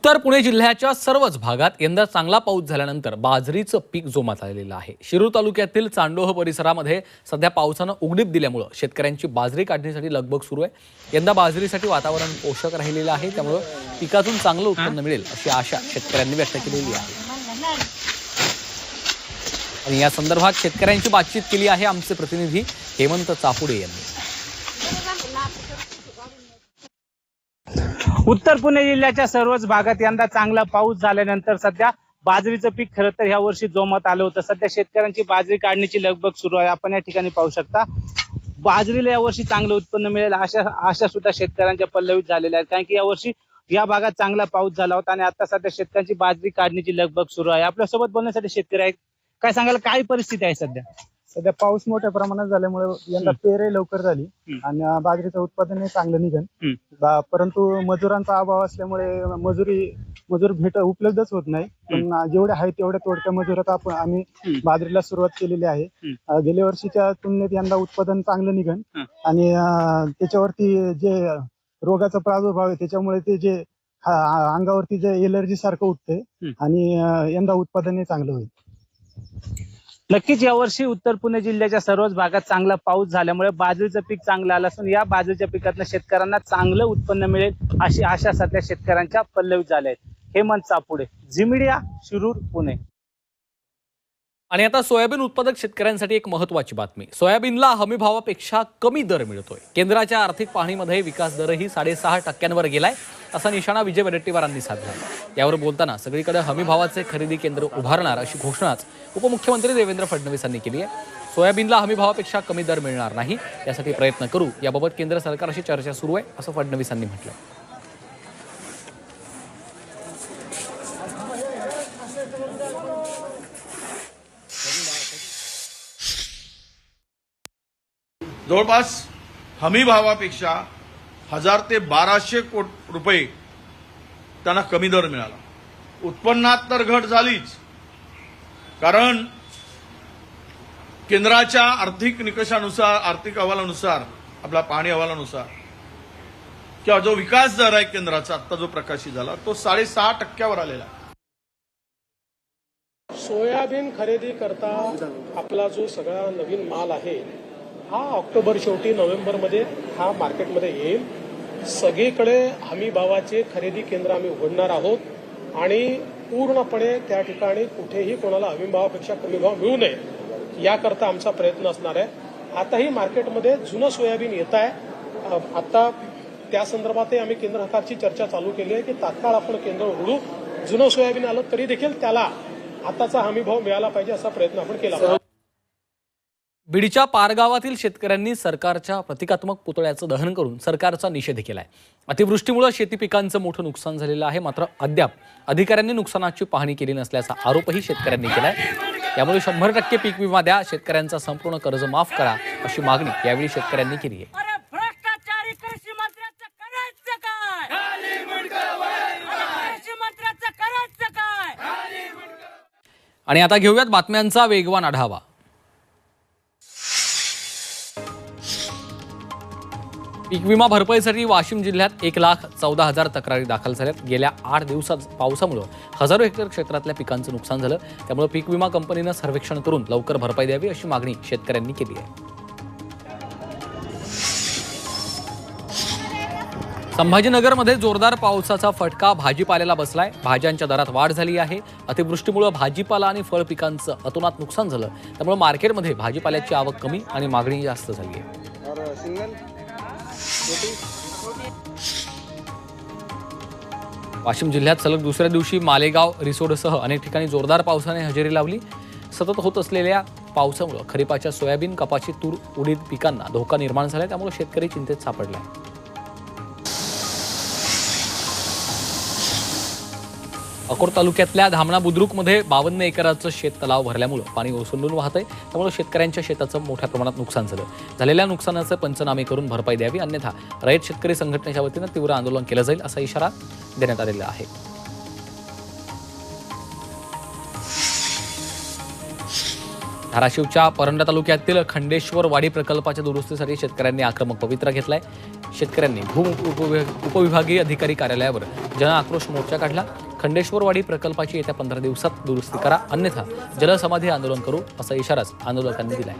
उत्तर पुणे जिल्ह्याच्या सर्वच भागात यंदा चांगला पाऊस झाल्यानंतर बाजरीचं पीक जोमात आलेलं आहे. शिरूर तालुक्यातील चांडोह परिसरामध्ये सध्या पावसानं उघडीप दिल्यामुळं शेतकऱ्यांची बाजरी काढण्यासाठी लगबग सुरू आहे. यंदा बाजरीसाठी वातावरण पोषक राहिलेलं आहे त्यामुळं पिकातून चांगलं उत्पन्न मिळेल अशी आशा शेतकऱ्यांनी व्यक्त केलेली आहे. आणि या संदर्भात शेतकऱ्यांची बातचीत केली आहे आमचे प्रतिनिधी हेमंत चापुडे यांनी. उत्तर पुणे जिल्ह्याच्या सर्वच भागात यंदा चांगला पाऊस झाल्यानंतर सध्या बाजरीचं पीक खरं तर ह्या वर्षी जोमात आलं होतं. सध्या शेतकऱ्यांची बाजरी काढण्याची लगबग सुरू आहे. आपण या ठिकाणी पाहू शकता. बाजरीला यावर्षी चांगलं उत्पन्न मिळेल अशा आशा सुद्धा शेतकऱ्यांच्या पल्लवीत झालेल्या आहेत. कारण की यावर्षी या भागात चांगला पाऊस झाला होता आणि आता सध्या शेतकऱ्यांची बाजरी काढण्याची लगबग सुरू आहे. आपल्यासोबत बोलण्यासाठी शेतकरी आहेत. काय सांगाल? काय परिस्थिती आहे सध्या? सध्या पाऊस मोठ्या प्रमाणात झाल्यामुळे यंदा पेरे लवकर झाली. आणि बाजरीचं उत्पादन चांगलं निघन. परंतु मजुरांचा अभाव असल्यामुळे मजुरी मजूर भेट उपलब्धच होत नाही. पण जेवढे आहेत तेवढ्या तोडक्या मजुरात आपण आम्ही. बाजरीला सुरुवात केलेली आहे. गेल्या वर्षीच्या तुलनेत यंदा उत्पादन चांगलं निघन. आणि त्याच्यावरती जे रोगाचा प्रादुर्भाव आहे त्याच्यामुळे ते जे अंगावरती जे एलर्जी सारखं हम्म. आणि यंदा उत्पादनही चांगलं होईल. नक्कीच यावर्षी उत्तर पुणे जिल्ह्याच्या सर्वच भागात चांगला पाऊस झाल्यामुळे बाजरीचं पीक चांगलं आलं असून या बाजरीच्या पिकातनं शेतकऱ्यांना चांगलं उत्पन्न मिळेल अशी आशा सध्या शेतकऱ्यांच्या पल्लवीत झाल्या आहेत. हेमंत चापुडे झिमिडिया शिरूर पुणे. आणि आता सोयाबीन उत्पादक शेतकऱ्यांसाठी एक महत्वाची बातमी. सोयाबीनला हमीभावापेक्षा कमी दर मिळतोय. केंद्राच्या आर्थिक पाहणीमध्ये विकास दरही साडेसहा टक्क्यांवर गेलाय असा निशाणा विजय वडेट्टीवारांनी साधला. यावर बोलताना सगळीकडे हमीभावाचे खरेदी केंद्र उभारणार अशी घोषणाच उपमुख्यमंत्री देवेंद्र फडणवीस यांनी केली आहे. सोयाबीनला हमीभावापेक्षा कमी दर मिळणार नाही यासाठी प्रयत्न करू. याबाबत केंद्र सरकारशी चर्चा सुरू आहे असं फडणवीसांनी म्हटलं जवळपास हमी भावापेक्षा हजार ते बाराशे कोट रुपये त्यांना कमी दर मिळाला. उत्पन्नात तर घट झालीच. कारण केंद्राच्या आर्थिक निकषानुसार आर्थिक अहवालानुसार आपला पाणी अहवालानुसार किंवा जो विकास दर आहे केंद्राचा आता जो प्रकाशित झाला तो साडेसहा टक्क्यावर आलेला सोयाबीन खरेदी करता आपला जो सगळा नवीन माल आहे हा ऑक्टोबर शेवटी नोव्हेंबरमध्ये हा मार्केटमध्ये येईल. सगळीकडे हमी भावाचे खरेदी केंद्र आम्ही उघडणार आहोत आणि पूर्णपणे त्या ठिकाणी कुठेही कोणाला हमी भावापेक्षा कमी भाव मिळू नये याकरता आमचा प्रयत्न असणार आहे. आताही मार्केटमध्ये जुनं सोयाबीन येत आहे. आता त्या संदर्भातही आम्ही केंद्र सरकारची चर्चा चालू केली आहे की तात्काळ आपण केंद्र उघडू. जुनं सोयाबीन आलं तरी देखील त्याला आताचा हमी भाव मिळाला पाहिजे असा प्रयत्न आपण केला पाहिजे बीडच्या पारगावातील शेतकऱ्यांनी सरकारच्या प्रतिकात्मक पुतळ्याचं दहन करून सरकारचा निषेध केलाय. अतिवृष्टीमुळे शेती पिकांचं मोठं नुकसान झालेलं आहे. मात्र अद्याप अधिकाऱ्यांनी नुकसानाची पाहणी केली नसल्याचा आरोपही शेतकऱ्यांनी केलाय. त्यामुळे शंभर टक्के पीक विमा द्या. शेतकऱ्यांचा संपूर्ण कर्ज माफ करा अशी मागणी यावेळी शेतकऱ्यांनी केली आहे. अरे भ्रष्टाचारी कृषी मंत्र्याचं करायचं काय? अरे कृषी मंत्र्याचं करायचं काय? आणि आता घेऊयात बातम्यांचा वेगवान आढावा. पीक विमा भरपाईसाठी वाशिम जिल्ह्यात एक लाख चौदा हजार तक्रारी दाखल झाल्यात. गेल्या आठ दिवसात पावसामुळं हजारो हेक्टर क्षेत्रातल्या पिकांचं नुकसान झालं. त्यामुळे पीक विमा कंपनीनं सर्वेक्षण करून लवकर भरपाई द्यावी अशी मागणी शेतकऱ्यांनी केली आहे. संभाजीनगरमध्ये जोरदार पावसाचा फटका भाजीपाल्याला बसलाय. भाज्यांच्या दरात वाढ झाली आहे. अतिवृष्टीमुळे भाजीपाला आणि फळ पिकांचं अतोनात नुकसान झालं. त्यामुळे मार्केटमध्ये भाजीपाल्याची आवक कमी आणि मागणी जास्त झाली आहे. वाशिम जिल्ह्यात सलग दुसऱ्या दिवशी मालेगाव रिसोडसह अनेक ठिकाणी जोरदार पावसाने हजेरी लावली. सतत होत असलेल्या पावसामुळे खरीपाच्या सोयाबीन कपाशी तूर उडीद पिकांना धोका निर्माण झाला त्यामुळे शेतकरी चिंतेत सापडलाय. अकोट तालुक्यातल्या धामणा बुद्रुकमध्ये बावन्न एकराचं शेत तलाव भरल्यामुळं पाणी ओसंडून वाहत आहे त्यामुळे शेतकऱ्यांच्या शेताचं मोठ्या प्रमाणात नुकसान झालं. झालेल्या नुकसानाचं पंचनामे करून भरपाई द्यावी अन्यथा रयत शेतकरी संघटनेच्या वतीनं तीव्र आंदोलन केलं जाईल असा इशारा देण्यात आलेला आहे. धाराशिवच्या परंडा तालुक्यातील खंडेश्वर वाडी प्रकल्पाच्या दुरुस्तीसाठी शेतकऱ्यांनी आक्रमक पवित्रा घेतलाय. शेतकऱ्यांनी भूम उपविभागीय अधिकारी कार्यालयावर जन आक्रोश मोर्चा काढला. खंडेश्वरवाडी प्रकल्पाची येत्या पंधरा दिवसात दुरुस्ती करा. अन्यथा जलसमाधी आंदोलन करू असा इशाराच आंदोलकांनी दिलाय.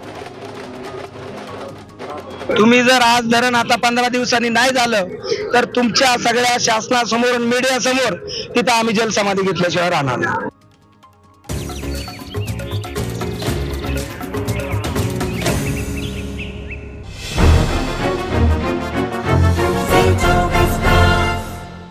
तुम्ही जर आज धरण आता पंधरा दिवसांनी नाही झालं तर तुमच्या सगळ्या शासनासमोर मीडिया समोर तिथं आम्ही जलसमाधी घेतल्याशिवाय राहणार नाही.